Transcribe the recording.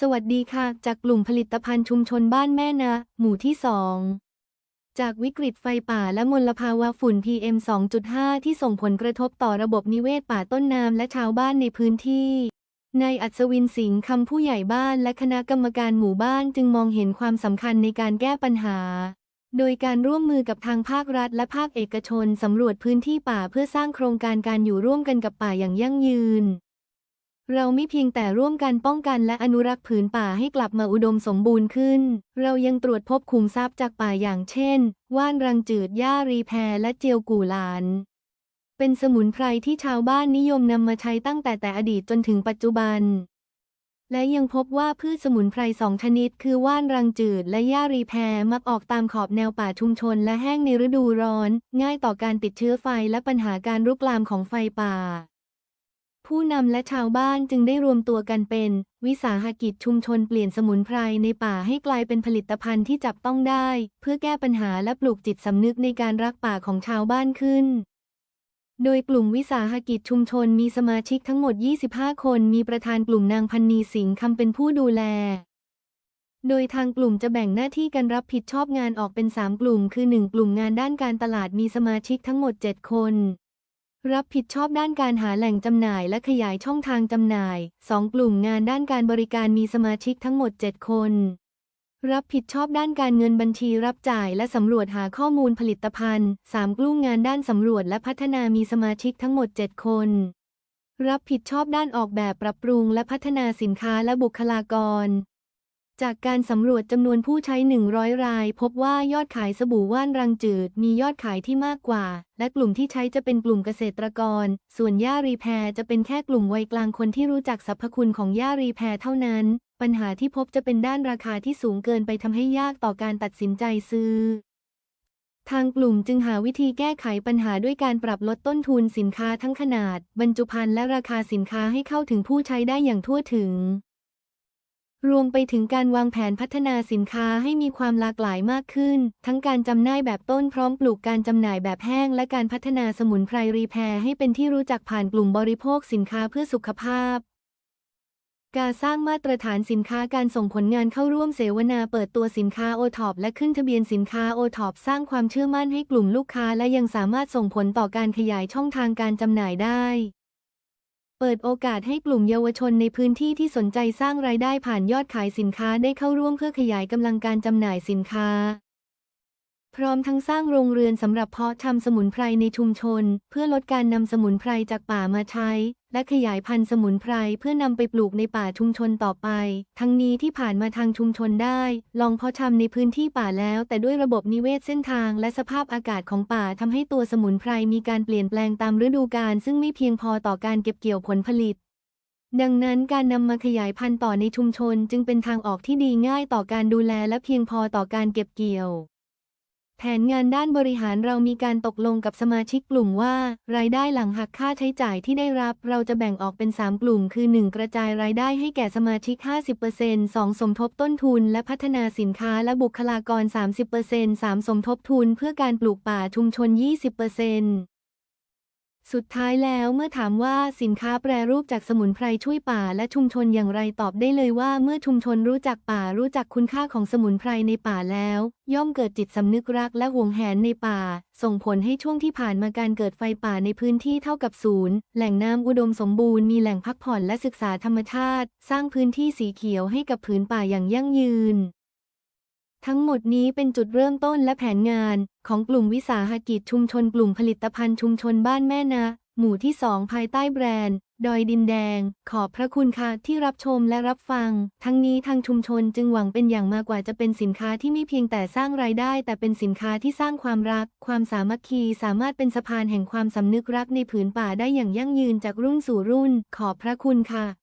สวัสดีค่ะ จากกลุ่มผลิตภัณฑ์ชุมชนบ้านแม่นะ หมู่ที่สองจากวิกฤตไฟป่าและมลภาวะฝุ่น PM 2.5 ที่ส่งผลกระทบต่อระบบนิเวศป่าต้นน้ำและชาวบ้านในพื้นที่นายอัศวินสิงห์คำผู้ใหญ่บ้านและคณะกรรมการหมู่บ้านจึงมองเห็นความสำคัญในการแก้ปัญหา โดยการร่วมมือกับทางภาครัฐและภาคเอกชนสำรวจพื้นที่ป่าเพื่อสร้างโครงการการอยู่ร่วมกันกับป่าอย่างยั่งยืน เราไม่เพียงแต่ร่วมกันป้องกันและอนุรักษ์ผืนป่าให้กลับมาอุดมสมบูรณ์ขึ้น เรายังตรวจพบขุมทรัพย์จากป่าอย่างเช่น ว่านรังจืดหญ้ารีแพรและเจียวกู่หลาน เป็นสมุนไพรที่ชาวบ้านนิยมนำมาใช้ตั้งแต่แต่อดีตจนถึงปัจจุบัน และยังพบว่าพืชสมุนไพรสองชนิด คือว่านรังจืดและหญ้ารีแพรมักออกตามขอบแนวป่าชุมชน และแห้งในฤดูร้อน ง่ายต่อการติดเชื้อไฟและปัญหาการรุกลามของไฟป่า ผู้นำและชาวบ้านจึงได้รวมตัวกันเป็น วิสาหกิจชุมชนเปลี่ยนสมุนไพรในป่าให้กลายเป็นผลิตภัณฑ์ที่จับต้องได้ เพื่อแก้ปัญหาและปลูกจิตสำนึกในการรักป่าของชาวบ้านขึ้น โดยกลุ่มวิสาหกิจชุมชนมีสมาชิกทั้งหมด 25 คน มีประธานกลุ่มนางพันนีสิงห์คำเป็นผู้ดูแล โดยทางกลุ่มจะแบ่งหน้าที่กันรับผิดชอบงานออกเป็น 3 กลุ่ม คือ 1 กลุ่มงานด้านการตลาดมีสมาชิกทั้งหมด 7 คน รับผิดชอบด้านการหาแหล่งจำหน่ายและขยายช่องทางจำหน่าย 2 กลุ่มงานด้านการบริการมีสมาชิกทั้งหมด 7 คน รับผิดชอบด้านการเงินบัญชีรับจ่ายและสำรวจหาข้อมูลผลิตภัณฑ์ 3 กลุ่มงานด้านสำรวจและพัฒนามีสมาชิกทั้งหมด 7 คน รับผิดชอบด้านออกแบบปรับปรุงและพัฒนาสินค้าและบุคลากร จากการสำรวจจำนวนผู้ใช้ 100 ราย พบว่ายอดขายสบู่ว่านรังจืด มียอดขายที่มากกว่า และกลุ่มที่ใช้จะเป็นกลุ่มเกษตรกร ส่วนย่ารีแพรจะเป็นแค่กลุ่มวัยกลางคนที่รู้จักสรรพคุณของย่ารีแพรเท่านั้น ปัญหาที่พบจะเป็นด้านราคาที่สูงเกินไปทำให้ยากต่อการตัดสินใจซื้อทางกลุ่มจึงหาวิธีแก้ไขปัญหาด้วยการปรับลดต้นทุนสินค้าทั้งขนาด บรรจุภัณฑ์และราคาสินค้าให้เข้าถึงผู้ใช้ได้อย่างทั่วถึง รวมไปถึงการวางแผนพัฒนาสินค้าให้มีความหลากหลายมากขึ้น ทั้งการจำหน่ายแบบต้นพร้อมปลูกการจำหน่ายแบบแห้ง และการพัฒนาสมุนไพรรีแพรให้เป็นที่รู้จักผ่านกลุ่มบริโภคสินค้าเพื่อสุขภาพ การสร้างมาตรฐานสินค้าการส่งผลงานเข้าร่วมเสวนาเปิดตัวสินค้าโอท็อปและขึ้นทะเบียนสินค้าโอท็อปสร้างความเชื่อมั่นให้กลุ่มลูกค้า และยังสามารถส่งผลต่อการขยายช่องทางการจำหน่ายได้ เปิดโอกาสให้กลุ่มเยาวชนในพื้นที่ที่สนใจสร้างรายได้ผ่านยอดขายสินค้าได้เข้าร่วมเพื่อขยายกำลังการจำหน่ายสินค้า พร้อมทั้งสร้างโรงเรือนสำหรับเพาะทำสมุนไพรในชุมชน เพื่อลดการนำสมุนไพรจากป่ามาใช้ และขยายพันธุ์สมุนไพรเพื่อนำไปปลูกในป่าชุมชนต่อไป ทั้งนี้ที่ผ่านมาทางชุมชนได้ ลองเพาะทำในพื้นที่ป่าแล้ว แต่ด้วยระบบนิเวศเส้นทางและสภาพอากาศของป่าทำให้ตัวสมุนไพรมีการเปลี่ยนแปลงตามฤดูกาลซึ่งไม่เพียงพอต่อการเก็บเกี่ยวผลผลิตดังนั้นการนำมาขยายพันธุ์ต่อในชุมชนจึงเป็นทางออกที่ดีง่ายต่อการดูแลและเพียงพอต่อการเก็บเกี่ยว แผนงานด้านบริหารเรามีการตกลงกับสมาชิกกลุ่มว่า รายได้หลังหักค่าใช้จ่ายที่ได้รับ เราจะแบ่งออกเป็น 3 กลุ่ม คือ 1 กระจายรายได้ให้แก่สมาชิก 50% 2 สมทบต้นทุนและพัฒนาสินค้าและบุคลากร 30% 3 สมทบทุนเพื่อการปลูกป่าชุมชน 20% สุดท้ายแล้วเมื่อถามว่าสินค้าแปรรูปจากสมุนไพรช่วยป่าและชุมชนอย่างไรตอบได้เลยว่าเมื่อชุมชนรู้จักป่ารู้จักคุณค่าของสมุนไพรในป่าแล้ว ย่อมเกิดจิตสำนึกรักและหวงแหนในป่า ส่งผลให้ช่วงที่ผ่านมาการเกิดไฟป่าในพื้นที่เท่ากับศูนย์แหล่งน้ำอุดมสมบูรณ์มีแหล่งพักผ่อนและศึกษาธรรมชาติ สร้างพื้นที่สีเขียวให้กับผืนป่าอย่างยั่งยืน ทั้งหมดนี้เป็นจุดเริ่มต้นและแผนงานของกลุ่มวิสาหกิจชุมชนกลุ่มผลิตภัณฑ์ชุมชนบ้านแม่นะ หมู่ที่2ภายใต้แบรนด์ ดอยดินแดง ขอบพระคุณค่ะที่รับชมและรับฟัง ทั้งนี้ทางชุมชนจึงหวังเป็นอย่างมากกว่าจะเป็นสินค้าที่ไม่เพียงแต่สร้างรายได้ แต่เป็นสินค้าที่สร้างความรัก ความสามัคคีสามารถเป็นสะพานแห่งความสำนึกรักในผืนป่าได้อย่างยั่งยืนจากรุ่นสู่รุ่น ขอบพระคุณค่ะ